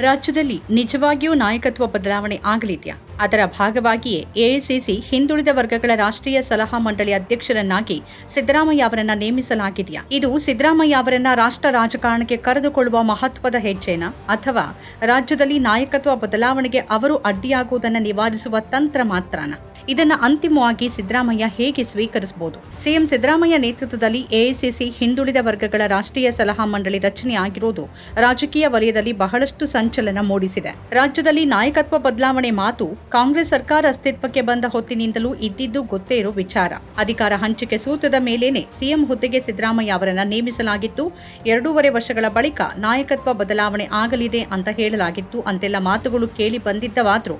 ರಾಜ್ಯದಲ್ಲಿ ನಿಜವಾಗಿಯೂ ನಾಯಕತ್ವ ಬದಲಾವಣೆ ಆಗಲಿದೆಯಾ? ಅದರ ಭಾಗವಾಗಿಯೇ ಎಐಸಿಸಿ ಹಿಂದುಳಿದ ವರ್ಗಗಳ ರಾಷ್ಟ್ರೀಯ ಸಲಹಾ ಮಂಡಳಿ ಅಧ್ಯಕ್ಷರನ್ನಾಗಿ ಸಿದ್ದರಾಮಯ್ಯ ಅವರನ್ನ ನೇಮಿಸಲಾಗಿದೆಯಾ? ಇದು ಸಿದ್ದರಾಮಯ್ಯ ಅವರನ್ನ ರಾಷ್ಟ್ರ ರಾಜಕಾರಣಕ್ಕೆ ಕರೆದುಕೊಳ್ಳುವ ಮಹತ್ವದ ಹೆಜ್ಜೆನಾ? ಅಥವಾ ರಾಜ್ಯದಲ್ಲಿ ನಾಯಕತ್ವ ಬದಲಾವಣೆಗೆ ಅವರು ಅಡ್ಡಿಯಾಗುವುದನ್ನು ನಿವಾರಿಸುವ ತಂತ್ರ ಮಾತ್ರನ? ಇದನ್ನು ಅಂತಿಮವಾಗಿ ಸಿದ್ದರಾಮಯ್ಯ ಹೇಗೆ ಸ್ವೀಕರಿಸಬಹುದು ಸಿಎಂ ಸಿದ್ದರಾಮಯ್ಯ ನೇತೃತ್ವದಲ್ಲಿ ಎಐಸಿಸಿ ಹಿಂದುಳಿದ ವರ್ಗಗಳ ರಾಷ್ಟ್ರೀಯ ಸಲಹಾ ಮಂಡಳಿ ರಚನೆಯಾಗಿರುವುದು ರಾಜಕೀಯ ವಲಯದಲ್ಲಿ ಬಹಳಷ್ಟು ಸಂಚಲನ ಮೂಡಿಸಿದೆ. ರಾಜ್ಯದಲ್ಲಿ ನಾಯಕತ್ವ ಬದಲಾವಣೆ ಮಾತು ಕಾಂಗ್ರೆಸ್ ಸರ್ಕಾರ ಅಸ್ತಿತ್ವಕ್ಕೆ ಬಂದ ಹೊತ್ತಿನಿಂದಲೂ ಇದ್ದಿದ್ದು ಗೊತ್ತೇ ಇರೋ ವಿಚಾರ. ಅಧಿಕಾರ ಹಂಚಿಕೆ ಸೂತ್ರದ ಮೇಲೇನೆ ಸಿಎಂ ಹುದ್ದೆಗೆ ಸಿದ್ದರಾಮಯ್ಯ ಅವರನ್ನು ನೇಮಿಸಲಾಗಿತ್ತು. ಎರಡೂವರೆ ವರ್ಷಗಳ ಬಳಿಕ ನಾಯಕತ್ವ ಬದಲಾವಣೆ ಆಗಲಿದೆ ಅಂತ ಹೇಳಲಾಗಿತ್ತು. ಅಂತೆಲ್ಲ ಮಾತುಗಳು ಕೇಳಿ ಬಂದಿದ್ದವಾದರೂ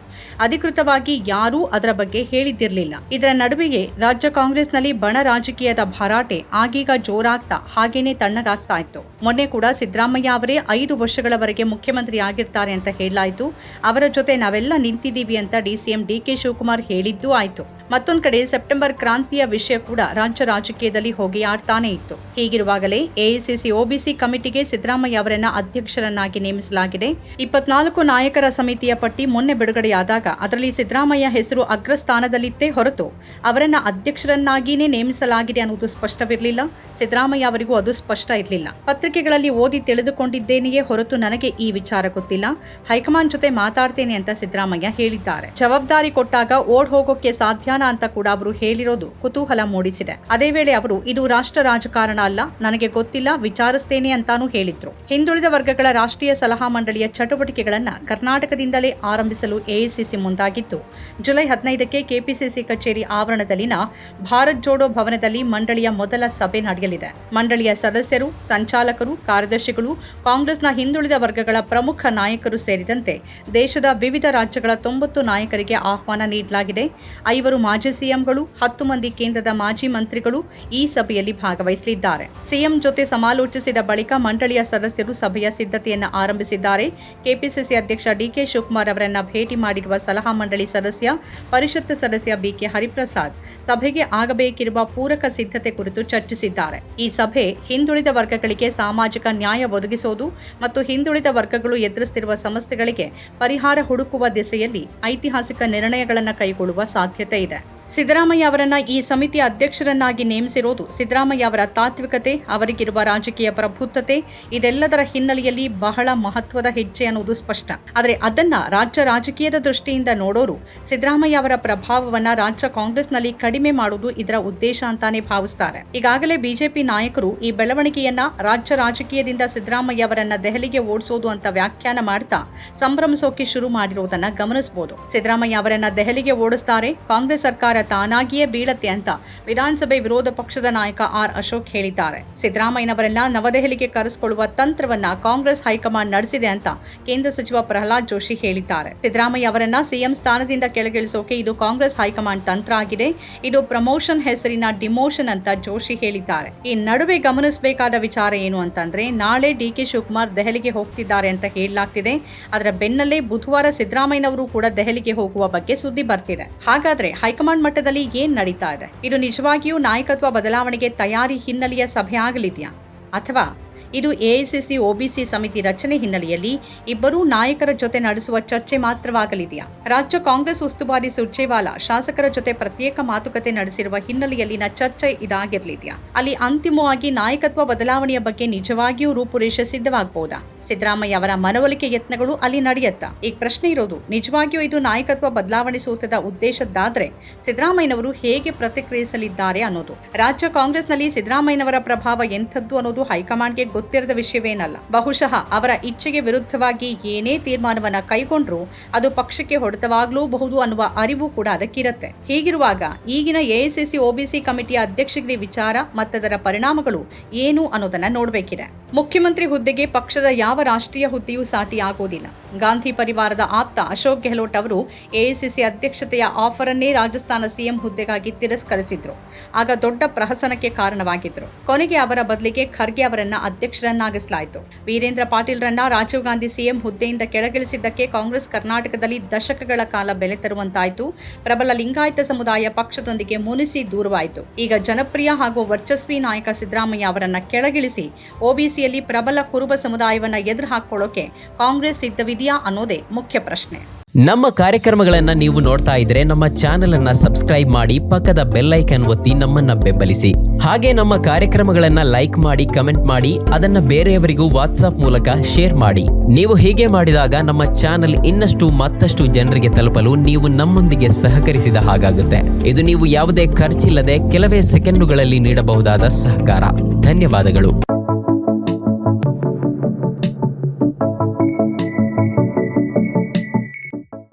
ಅಧಿಕೃತವಾಗಿ ಯಾರೂ ಅದರ ಬಗ್ಗೆ ಹೇಳಿದ್ದಿರಲಿಲ್ಲ. ಇದರ ನಡುವೆಯೇ ರಾಜ್ಯ ಕಾಂಗ್ರೆಸ್ನಲ್ಲಿ ಬಣ ರಾಜಕೀಯದ ಭರಾಟೆ ಆಗೀಗ ಜೋರಾಗ್ತಾ ಹಾಗೇನೆ ತಣ್ಣಗಾಗ್ತಾ ಇತ್ತು. ಮೊನ್ನೆ ಕೂಡ ಸಿದ್ದರಾಮಯ್ಯ ಅವರೇ ಐದು ವರ್ಷಗಳವರೆಗೆ ಮುಖ್ಯಮಂತ್ರಿ ಆಗಿರ್ತಾರೆ ಅಂತ ಹೇಳಲಾಯಿತು. ಅವರ ಜೊತೆ ನಾವೆಲ್ಲ ನಿಂತಿದ್ದೀವಿ ಅಂತ ಡಿಸಿಎಂ ಡಿಕೆ ಶಿವಕುಮಾರ್ ಹೇಳಿದ್ದೂ ಆಯ್ತು. ಮತ್ತೊಂದ್ ಕಡೆ ಸೆಪ್ಟೆಂಬರ್ ಕ್ರಾಂತಿಯ ವಿಷಯ ಕೂಡ ರಾಜ್ಯ ರಾಜಕೀಯದಲ್ಲಿ ಹೋಗಿಯಾಡ್ತಾನೆ ಇತ್ತು. ಹೀಗಿರುವಾಗಲೇ ಎಐಸಿಸಿ ಒಬಿಸಿ ಕಮಿಟಿಗೆ ಸಿದ್ದರಾಮಯ್ಯ ಅವರನ್ನ ಅಧ್ಯಕ್ಷರನ್ನಾಗಿ ನೇಮಿಸಲಾಗಿದೆ. ಇಪ್ಪತ್ನಾಲ್ಕು ನಾಯಕರ ಸಮಿತಿಯ ಪಟ್ಟಿ ಮೊನ್ನೆ ಬಿಡುಗಡೆಯಾದಾಗ ಅದರಲ್ಲಿ ಸಿದ್ದರಾಮಯ್ಯ ಹೆಸರು ಅಗ್ರಸ್ಥಾನದಲ್ಲಿತ್ತೇ ಹೊರತು ಅವರನ್ನ ಅಧ್ಯಕ್ಷರನ್ನಾಗಿಯೇ ನೇಮಿಸಲಾಗಿದೆ ಅನ್ನುವುದು ಸ್ಪಷ್ಟವಿರಲಿಲ್ಲ. ಸಿದ್ದರಾಮಯ್ಯ ಅವರಿಗೂ ಅದು ಸ್ಪಷ್ಟ ಇರಲಿಲ್ಲ. ಪತ್ರಿಕೆಗಳಲ್ಲಿ ಓದಿ ತಿಳಿದುಕೊಂಡಿದ್ದೇನೆಯೇ ಹೊರತು ನನಗೆ ಈ ವಿಚಾರ ಗೊತ್ತಿಲ್ಲ. ಹೈಕಮಾಂಡ್ ಜೊತೆ ಮಾತಾಡ್ತೇನೆ ಅಂತ ಸಿದ್ದರಾಮಯ್ಯ ಹೇಳಿದ್ದಾರೆ. ಜವಾಬ್ದಾರಿ ಕೊಟ್ಟಾಗ ಓಡ್ ಹೋಗೋಕೆ ಅಂತ ಕೂಡ ಅವರು ಹೇಳಿರೋದು ಕುತೂಹಲ ಮೂಡಿಸಿದೆ. ಅದೇ ವೇಳೆ ಅವರು, ಇದು ರಾಷ್ಟ್ರ ರಾಜಕಾರಣ ಅಲ್ಲ, ನನಗೆ ಗೊತ್ತಿಲ್ಲ, ವಿಚಾರಿಸ್ತೇನೆ ಅಂತಾನೂ ಹೇಳಿದ್ರು. ಹಿಂದುಳಿದ ವರ್ಗಗಳ ರಾಷ್ಟ್ರೀಯ ಸಲಹಾ ಮಂಡಳಿಯ ಚಟುವಟಿಕೆಗಳನ್ನ ಕರ್ನಾಟಕದಿಂದಲೇ ಆರಂಭಿಸಲು ಎಐಸಿಸಿ ಮುಂದಾಗಿದ್ದು ಜುಲೈ ಹದಿನೈದಕ್ಕೆ ಕೆಪಿಸಿಸಿ ಕಚೇರಿ ಆವರಣದಲ್ಲಿನ ಭಾರತ್ ಜೋಡೋ ಭವನದಲ್ಲಿ ಮಂಡಳಿಯ ಮೊದಲ ಸಭೆ ನಡೆಯಲಿದೆ. ಮಂಡಳಿಯ ಸದಸ್ಯರು, ಸಂಚಾಲಕರು, ಕಾರ್ಯದರ್ಶಿಗಳು, ಕಾಂಗ್ರೆಸ್ನ ಹಿಂದುಳಿದ ವರ್ಗಗಳ ಪ್ರಮುಖ ನಾಯಕರು ಸೇರಿದಂತೆ ದೇಶದ ವಿವಿಧ ರಾಜ್ಯಗಳ ತೊಂಬತ್ತು ನಾಯಕರಿಗೆ ಆಹ್ವಾನ ನೀಡಲಾಗಿದೆ. ಐವರು ಮಾಜಿ ಸಿಎಂಗಳು, ಹತ್ತು ಮಂದಿ ಕೇಂದ್ರದ ಮಾಜಿ ಮಂತ್ರಿಗಳು ಈ ಸಭೆಯಲ್ಲಿ ಭಾಗವಹಿಸಲಿದ್ದಾರೆ. ಸಿಎಂ ಜೊತೆ ಸಮಾಲೋಚಿಸಿದ ಬಳಿಕ ಮಂಡಳಿಯ ಸದಸ್ಯರು ಸಭೆಯ ಸಿದ್ಧತೆಯನ್ನು ಆರಂಭಿಸಿದ್ದಾರೆ. ಕೆಪಿಸಿಸಿ ಅಧ್ಯಕ್ಷ ಡಿಕೆ ಶಿವಕುಮಾರ್ ಅವರನ್ನ ಭೇಟಿ ಮಾಡಿರುವ ಸಲಹಾ ಮಂಡಳಿ ಸದಸ್ಯ, ಪರಿಷತ್ ಸದಸ್ಯ ಬಿಕೆ ಹರಿಪ್ರಸಾದ್ ಸಭೆಗೆ ಆಗಬೇಕಿರುವ ಪೂರಕ ಸಿದ್ಧತೆ ಕುರಿತು ಚರ್ಚಿಸಿದ್ದಾರೆ. ಈ ಸಭೆ ಹಿಂದುಳಿದ ವರ್ಗಗಳಿಗೆ ಸಾಮಾಜಿಕ ನ್ಯಾಯ ಒದಗಿಸುವುದು ಮತ್ತು ಹಿಂದುಳಿದ ವರ್ಗಗಳು ಎದುರಿಸುತ್ತಿರುವ ಸಮಸ್ಯೆಗಳಿಗೆ ಪರಿಹಾರ ಹುಡುಕುವ ದಿಸೆಯಲ್ಲಿ ಐತಿಹಾಸಿಕ ನಿರ್ಣಯಗಳನ್ನು ಕೈಗೊಳ್ಳುವ ಸಾಧ್ಯತೆ ಇದೆ. ಸಿದ್ದರಾಮಯ್ಯ ಅವರನ್ನ ಈ ಸಮಿತಿಯ ಅಧ್ಯಕ್ಷರನ್ನಾಗಿ ನೇಮಿಸಿರೋದು ಸಿದ್ದರಾಮಯ್ಯ ಅವರ ತಾತ್ವಿಕತೆ, ಅವರಿಗಿರುವ ರಾಜಕೀಯ ಪ್ರಬುದ್ಧತೆ, ಇದೆಲ್ಲದರ ಹಿನ್ನೆಲೆಯಲ್ಲಿ ಬಹಳ ಮಹತ್ವದ ಹೆಜ್ಜೆ ಅನ್ನೋದು ಸ್ಪಷ್ಟ. ಆದರೆ ಅದನ್ನ ರಾಜ್ಯ ರಾಜಕೀಯದ ದೃಷ್ಟಿಯಿಂದ ನೋಡೋರು ಸಿದ್ದರಾಮಯ್ಯ ಅವರ ಪ್ರಭಾವವನ್ನ ರಾಜ್ಯ ಕಾಂಗ್ರೆಸ್ನಲ್ಲಿ ಕಡಿಮೆ ಮಾಡುವುದು ಇದರ ಉದ್ದೇಶ ಅಂತಾನೆ ಭಾವಿಸ್ತಾರೆ. ಈಗಾಗಲೇ ಬಿಜೆಪಿ ನಾಯಕರು ಈ ಬೆಳವಣಿಗೆಯನ್ನ ರಾಜ್ಯ ರಾಜಕೀಯದಿಂದ ಸಿದ್ದರಾಮಯ್ಯ ಅವರನ್ನ ದೆಹಲಿಗೆ ಓಡಿಸೋದು ಅಂತ ವ್ಯಾಖ್ಯಾನ ಮಾಡ್ತಾ ಸಂಭ್ರಮಿಸೋಕೆ ಶುರು ಮಾಡಿರುವುದನ್ನ ಗಮನಿಸಬಹುದು ಸಿದ್ದರಾಮಯ್ಯ ಅವರನ್ನ ದೆಹಲಿಗೆ ಓಡಿಸ್ತಾರೆ, ಕಾಂಗ್ರೆಸ್ ಸರ್ಕಾರ ತಾನಾಗಿಯೇ ಬೀಳತ್ತೆ ಅಂತ ವಿಧಾನಸಭೆ ವಿರೋಧ ಪಕ್ಷದ ನಾಯಕ ಆರ್ ಅಶೋಕ್ ಹೇಳಿದ್ದಾರೆ. ಸಿದ್ದರಾಮಯ್ಯನವರೆಲ್ಲ ನವದೆಹಲಿಗೆ ಕರೆಸಿಕೊಳ್ಳುವ ತಂತ್ರವನ್ನ ಕಾಂಗ್ರೆಸ್ ಹೈಕಮಾಂಡ್ ನಡೆಸಿದೆ ಅಂತ ಕೇಂದ್ರ ಸಚಿವ ಪ್ರಹ್ಲಾದ್ ಜೋಶಿ ಹೇಳಿದ್ದಾರೆ. ಸಿದ್ದರಾಮಯ್ಯ ಅವರನ್ನ ಸಿಎಂ ಸ್ಥಾನದಿಂದ ಕೆಳಗಿಳಿಸೋಕೆ ಇದು ಕಾಂಗ್ರೆಸ್ ಹೈಕಮಾಂಡ್ ತಂತ್ರ ಆಗಿದೆ. ಇದು ಪ್ರಮೋಷನ್ ಹೆಸರಿನ ಡಿಮೋಷನ್ ಅಂತ ಜೋಶಿ ಹೇಳಿದ್ದಾರೆ. ಈ ನಡುವೆ ಗಮನಿಸಬೇಕಾದ ವಿಚಾರ ಏನು ಅಂತಂದ್ರೆ, ನಾಳೆ ಡಿಕೆ ಶಿವಕುಮಾರ್ ದೆಹಲಿಗೆ ಹೋಗ್ತಿದ್ದಾರೆ ಅಂತ ಹೇಳಲಾಗ್ತಿದೆ. ಅದರ ಬೆನ್ನಲ್ಲೇ ಬುಧವಾರ ಸಿದ್ದರಾಮಯ್ಯನವರು ಕೂಡ ದೆಹಲಿಗೆ ಹೋಗುವ ಬಗ್ಗೆ ಸುದ್ದಿ ಬರ್ತಿದೆ. ಹಾಗಾದ್ರೆ ಹೈಕಮಾಂಡ್ ಮಟ್ಟದಲ್ಲಿ ಏನ್ ನಡೀತಾ ಇದೆ? ಇದು ನಿಜವಾಗಿಯೂ ನಾಯಕತ್ವ ಬದಲಾವಣೆಗೆ ತಯಾರಿ ಹಿನ್ನೆಲೆಯ ಸಭೆ ಆಗಲಿದೆಯಾ? ಅಥವಾ ಇದು ಎಐಸಿಸಿ ಒಬಿಸಿ ಸಮಿತಿ ರಚನೆ ಹಿನ್ನೆಲೆಯಲ್ಲಿ ಇಬ್ಬರೂ ನಾಯಕರ ಜೊತೆ ನಡೆಸುವ ಚರ್ಚೆ ಮಾತ್ರವಾಗಲಿದೆಯಾ? ರಾಜ್ಯ ಕಾಂಗ್ರೆಸ್ ಉಸ್ತುವಾರಿ ಸುರ್ಜೇವಾಲಾ ಶಾಸಕರ ಜೊತೆ ಪ್ರತ್ಯೇಕ ಮಾತುಕತೆ ನಡೆಸಿರುವ ಹಿನ್ನೆಲೆಯಲ್ಲಿನ ಚರ್ಚೆ ಇದಾಗಿರಲಿದೆಯಾ? ಅಲ್ಲಿ ಅಂತಿಮವಾಗಿ ನಾಯಕತ್ವ ಬದಲಾವಣೆಯ ಬಗ್ಗೆ ನಿಜವಾಗಿಯೂ ರೂಪುರೇಷೆ ಸಿದ್ಧವಾಗಬಹುದಾ? ಸಿದ್ದರಾಮಯ್ಯ ಅವರ ಮನವೊಲಿಕೆ ಯತ್ನಗಳು ಅಲ್ಲಿ ನಡೆಯುತ್ತಾ. ಈಗ ಪ್ರಶ್ನೆ ಇರೋದು, ನಿಜವಾಗಿಯೂ ಇದು ನಾಯಕತ್ವ ಬದಲಾವಣೆ ಸೂತ್ರದ ಉದ್ದೇಶದ್ದಾದ್ರೆ ಸಿದ್ದರಾಮಯ್ಯನವರು ಹೇಗೆ ಪ್ರತಿಕ್ರಿಯಿಸಲಿದ್ದಾರೆ ಅನ್ನೋದು. ರಾಜ್ಯ ಕಾಂಗ್ರೆಸ್ನಲ್ಲಿ ಸಿದ್ದರಾಮಯ್ಯನವರ ಪ್ರಭಾವ ಎಂಥದ್ದು ಅನ್ನೋದು ಹೈಕಮಾಂಡ್ಗೆ ಗೊತ್ತಿರದ ವಿಷಯವೇನಲ್ಲ. ಬಹುಶಃ ಅವರ ಇಚ್ಛೆಗೆ ವಿರುದ್ಧವಾಗಿ ಏನೇ ತೀರ್ಮಾನವನ್ನ ಕೈಗೊಂಡ್ರೂ ಅದು ಪಕ್ಷಕ್ಕೆ ಹೊಡೆತವಾಗಲೂಬಹುದು ಅನ್ನುವ ಅರಿವು ಕೂಡ ಅದಕ್ಕಿರುತ್ತೆ. ಹೀಗಿರುವಾಗ ಈಗಿನ ಎಐಸಿಸಿ ಒಬಿಸಿ ಕಮಿಟಿಯ ಅಧ್ಯಕ್ಷಗಿರಿ ವಿಚಾರ ಮತ್ತದರ ಪರಿಣಾಮಗಳು ಏನು ಅನ್ನೋದನ್ನ ನೋಡಬೇಕಿದೆ. ಮುಖ್ಯಮಂತ್ರಿ ಹುದ್ದೆಗೆ ಪಕ್ಷದ ಯಾವ ರಾಷ್ಟ್ರೀಯ ಹುದ್ದೆಯೂ ಸಾಟಿ ಆಗೋದಿಲ್ಲ. ಗಾಂಧಿ ಪರಿವಾರದ ಆಪ್ತ ಅಶೋಕ್ ಗೆಹ್ಲೋಟ್ ಅವರು ಎಐಸಿಸಿ ಅಧ್ಯಕ್ಷತೆಯ ಆಫರ್ ಅನ್ನೇ ರಾಜಸ್ಥಾನ ಸಿಎಂ ಹುದ್ದೆಗಾಗಿ ತಿರಸ್ಕರಿಸಿದ್ರು. ಆಗ ದೊಡ್ಡ ಪ್ರಹಸನಕ್ಕೆ ಕಾರಣವಾಗಿದ್ರು. ಕೊನೆಗೆ ಅವರ ಬದಲಿಗೆ ಖರ್ಗೆ ಅವರನ್ನ ಅಧ್ಯಕ್ಷರನ್ನಾಗಿಸಲಾಯಿತು. ವೀರೇಂದ್ರ ಪಾಟೀಲ್ರನ್ನ ರಾಜೀವ್ ಗಾಂಧಿ ಸಿಎಂ ಹುದ್ದೆಯಿಂದ ಕೆಳಗಿಳಿಸಿದ್ದಕ್ಕೆ ಕಾಂಗ್ರೆಸ್ ಕರ್ನಾಟಕದಲ್ಲಿ ದಶಕಗಳ ಕಾಲ ಬೆಲೆ ತರುವಂತಾಯಿತು. ಪ್ರಬಲ ಲಿಂಗಾಯತ ಸಮುದಾಯ ಪಕ್ಷದೊಂದಿಗೆ ಮುನಿಸಿ ದೂರವಾಯಿತು. ಈಗ ಜನಪ್ರಿಯ ಹಾಗೂ ವರ್ಚಸ್ವಿ ನಾಯಕ ಸಿದ್ದರಾಮಯ್ಯ ಅವರನ್ನ ಕೆಳಗಿಳಿಸಿ ಒಬಿಸಿಯಲ್ಲಿ ಪ್ರಬಲ ಕುರುಬ ಸಮುದಾಯವನ್ನ ಎದುರು ಹಾಕೊಳ್ಳೋಕೆ ಕಾಂಗ್ರೆಸ್ ಸಿದ್ಧವಿದೆಯಾ ಅನ್ನೋದೇ ಮುಖ್ಯ ಪ್ರಶ್ನೆ. ನಮ್ಮ ಕಾರ್ಯಕ್ರಮಗಳನ್ನ ನೀವು ನೋಡ್ತಾ ಇದ್ರೆ ನಮ್ಮ ಚಾನೆಲ್ ಅನ್ನ ಸಬ್ಸ್ಕ್ರೈಬ್ ಮಾಡಿ ಪಕ್ಕದ ಬೆಲ್ಲೈಕನ್ ಒತ್ತಿ ನಮ್ಮನ್ನ ಬೆಂಬಲಿಸಿ. ಹಾಗೆ ನಮ್ಮ ಕಾರ್ಯಕ್ರಮಗಳನ್ನ ಲೈಕ್ ಮಾಡಿ, ಕಮೆಂಟ್ ಮಾಡಿ, ಅದನ್ನ ಬೇರೆಯವರಿಗೂ ವಾಟ್ಸ್ಆಪ್ ಮೂಲಕ ಶೇರ್ ಮಾಡಿ. ನೀವು ಹೀಗೆ ಮಾಡಿದಾಗ ನಮ್ಮ ಚಾನೆಲ್ ಇನ್ನಷ್ಟು ಮತ್ತಷ್ಟು ಜನರಿಗೆ ತಲುಪಲು ನೀವು ನಮ್ಮೊಂದಿಗೆ ಸಹಕರಿಸಿದ ಹಾಗಾಗುತ್ತೆ. ಇದು ನೀವು ಯಾವುದೇ ಖರ್ಚಿಲ್ಲದೆ ಕೆಲವೇ ಸೆಕೆಂಡುಗಳಲ್ಲಿ ನೀಡಬಹುದಾದ ಸಹಕಾರ. ಧನ್ಯವಾದಗಳು.